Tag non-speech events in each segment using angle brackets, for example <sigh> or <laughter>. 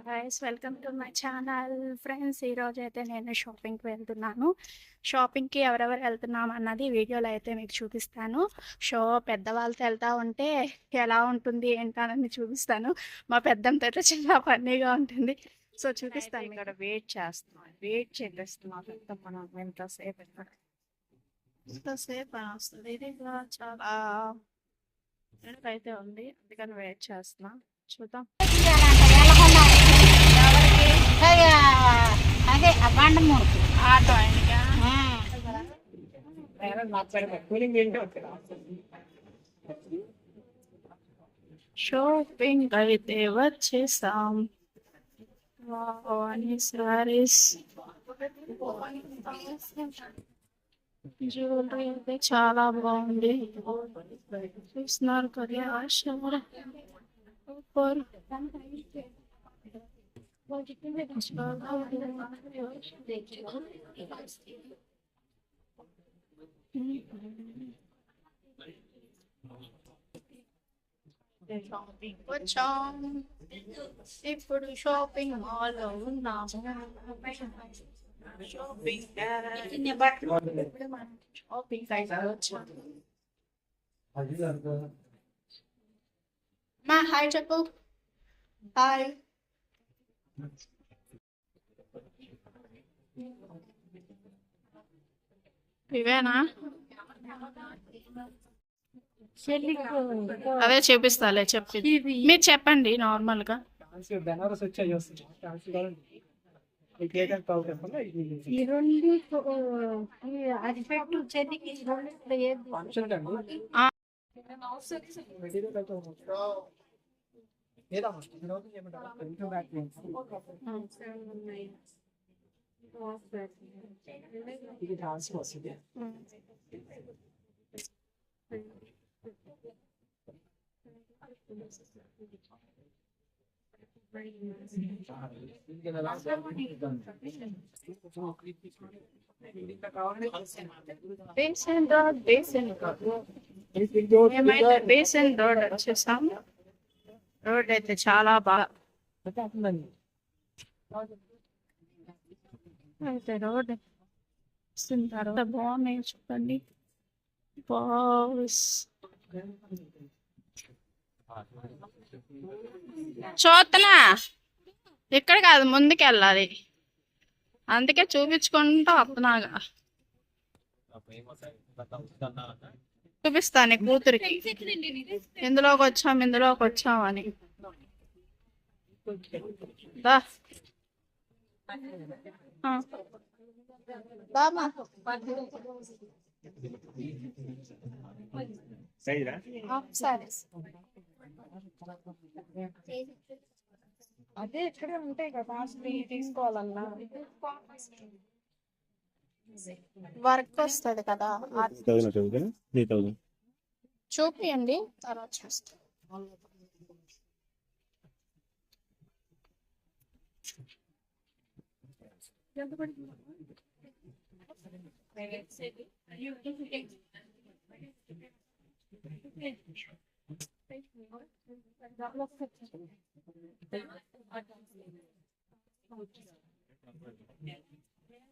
Guys welcome to my channel friends ఈరోజు అయితే నేను షాపింగ్కి వెళ్తున్నాను. షాపింగ్కి ఎవరెవరు వెళ్తున్నాం అన్నది వీడియోలో అయితే మీకు చూపిస్తాను. షో పెద్దవాళ్ళతో వెళ్తా ఉంటే ఎలా ఉంటుంది ఏంటన్నది చూపిస్తాను. మా పెద్దంతో చాలా ఫన్నీగా ఉంటుంది. సో చూపిస్తాను ఇక్కడ వెయిట్ చేస్తున్నాం. వెయిట్ మనం ఎంతసేపు ఎంతసేపు వస్తుంది. ఇది చాలా అయితే ఉంది. అందుకని వెయిట్ చేస్తున్నా. చూద్దాం. అదే అబ్బాండ మూర్తి. ఆటో షాపింగ్ అయితే వచ్చేసాం. వావ్, అన్ని సారీస్ జ్యువెలరీ అయితే చాలా బాగుంది. చూస్తున్నారు కదా సూపర్. వచ్చాం ఇప్పుడు షాపింగ్ మాల్లో ఉన్నాము షాపింగ్ షాపింగ్ అయితే వచ్చాం మా హాయ్ చెప్పు హాయ్ ఇవేనా అదే చూపిస్తాలే చెప్పి. మీరు చెప్పండి నార్మల్గా బెనారస్ వచ్చాయి ఈ రెండు అది పెట్టు ఈ రెండు ఏది ఫంక్షన్ అండి ఆ. మెటీరియల్ అయితే ఉంది. లేదా ఈరోజు ఏమంటారు కొంచెం బ్యాక్ ఇది డాన్స్ వస్తుంది బేసన్ రోడ్ అయితే చాలా బాగా అయితే రోడ్ వస్తుంది తర్వాత బాగున్నాయి చెప్పండి. చూస్తున్నా ఇక్కడ కాదు ముందుకు వెళ్ళాలి అందుకే చూపించుకుంటూ వస్తున్నాగా. చూపిస్తాను కూతురికి. ఇందులోకి వచ్చాం ఇందులోకి వచ్చాం అని. అదే ఇక్కడే ఉంటాయి కదా తీసుకోవాలన్నా. వర్క్ వస్తుంది కదా చూపియండి తర్వాత చూస్తాం. అది పట్టదురా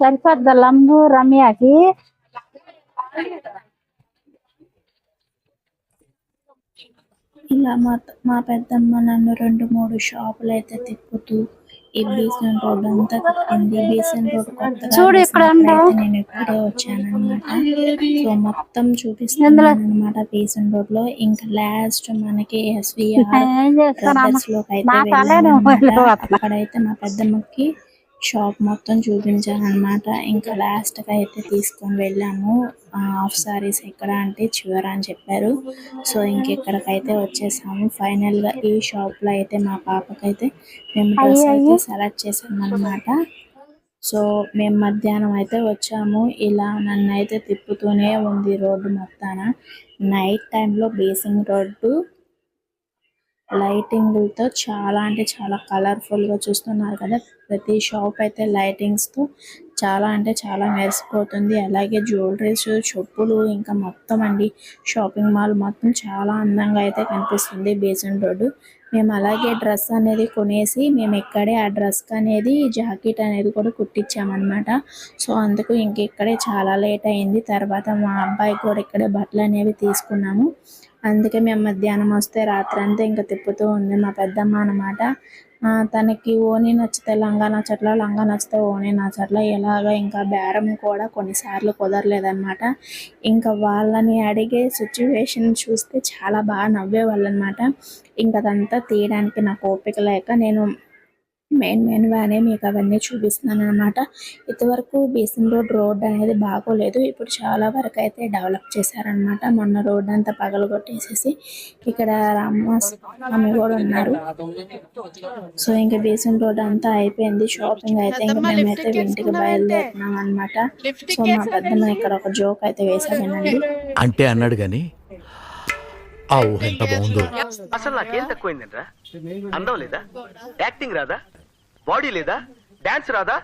ఉంటాయి చూడు ఇప్పుడే ఓపెన్ సరిపోద్ద లంబు రమ్యకి ఇలా మా మా పెద్దమ్మ నన్ను రెండు మూడు షాపులు అయితే తిప్పుతూ ఈ బీసెంట్ రోడ్ అంతా తిప్పింది బీసెంట్ రోడ్ చూడు ఇక్కడ నేను ఇప్పుడే వచ్చాను అనమాట సో మొత్తం చూపిస్తున్నాను అనమాట బీసెంట్ రోడ్లో ఇంకా లాస్ట్ మనకి <laughs> ఎస్విఆర్లోకి అయితే? అక్కడైతే మా పెద్దమ్మకి షాప్ మొత్తం చూపించాను అనమాట ఇంకా లాస్ట్గా అయితే తీసుకొని వెళ్ళాము. హాఫ్ సారీస్ ఎక్కడ అంటే చివర అని చెప్పారు. సో ఇంకెక్కడికైతే వచ్చేసాము. ఫైనల్గా ఈ షాప్లో అయితే మా పాపకైతే మేము డ్రెస్ అయితే సెలెక్ట్ చేసాం అనమాట సో మేము మధ్యాహ్నం అయితే వచ్చాము. ఇలా నన్ను అయితే తిప్పుతూనే ఉంది రోడ్డు మొత్తాన. నైట్ టైంలో బేసింగ్ రోడ్డు. లైటింగ్లతో చాలా అంటే చాలా కలర్ఫుల్గా చూస్తున్నారు కదా. ప్రతి షాప్ అయితే లైటింగ్స్తో చాలా అంటే చాలా మెరిసిపోతుంది. అలాగే జ్యువెలరీస్ చెప్పులు ఇంకా మొత్తం అండి. షాపింగ్ మాల్ మొత్తం చాలా అందంగా అయితే కనిపిస్తుంది బేసన్ రోడ్డు. మేము అలాగే డ్రెస్ అనేది కొనేసి మేము ఇక్కడే ఆ డ్రెస్ అనేది జాకెట్ అనేది కూడా కుట్టించామన్నమాట సో అందుకు ఇంక ఇక్కడే చాలా లేట్ అయింది. తర్వాత మా అబ్బాయి కూడా ఇక్కడే బట్టలు అనేవి తీసుకున్నాము. అందుకే మేము మధ్యాహ్నం వస్తే రాత్రి అంతా ఇంకా తిప్పుతూ ఉంది మా పెద్దమ్మ అనమాట తనకి ఓని నచ్చితే లంగా నచ్చట్ల లంగా నచ్చితే ఓని నచ్చట్ల ఇలాగ ఇంకా బేరం కూడా కొన్నిసార్లు కుదరలేదన్నమాట. ఇంకా వాళ్ళని అడిగే సిచ్యువేషన్ చూస్తే చాలా బాగా నవ్వేవాళ్ళు అనమాట ఇంకా అదంతా తీయడానికి నాకు ఓపిక లేక నేను మెయిన్ మెయిన్ గానే మీకు అవన్నీ చూపిస్తున్నాను అనమాట ఇంతవరకు బేసిన్ రోడ్ రోడ్ అనేది బాగోలేదు. ఇప్పుడు చాలా వరకు అయితే డెవలప్ చేశారనమాట మొన్న రోడ్ అంతా పగలగొట్టేసేసి ఇక్కడ రామ్మ కూడా ఉన్నారు. సో ఇంకా బేసిన్ రోడ్ అంతా అయిపోయింది. షాపింగ్ అయితే ఇంకా మేమైతే లిఫ్ట్ ఇంటికి బయలుదేరుతున్నాం అనమాట లిఫ్ట్ సో మా పెద్దమ్మ ఇక్కడ ఒక జోక్ అయితే వేసానండి అంటే అన్నాడు గాని ఆ ఊహ ఎంత బాగుందో. అసలు నాకేం తక్కువైందిరా? అందం లేదా? యాక్టింగ్ రాదా? బాడీ లేదా? డాన్స్ రాదా?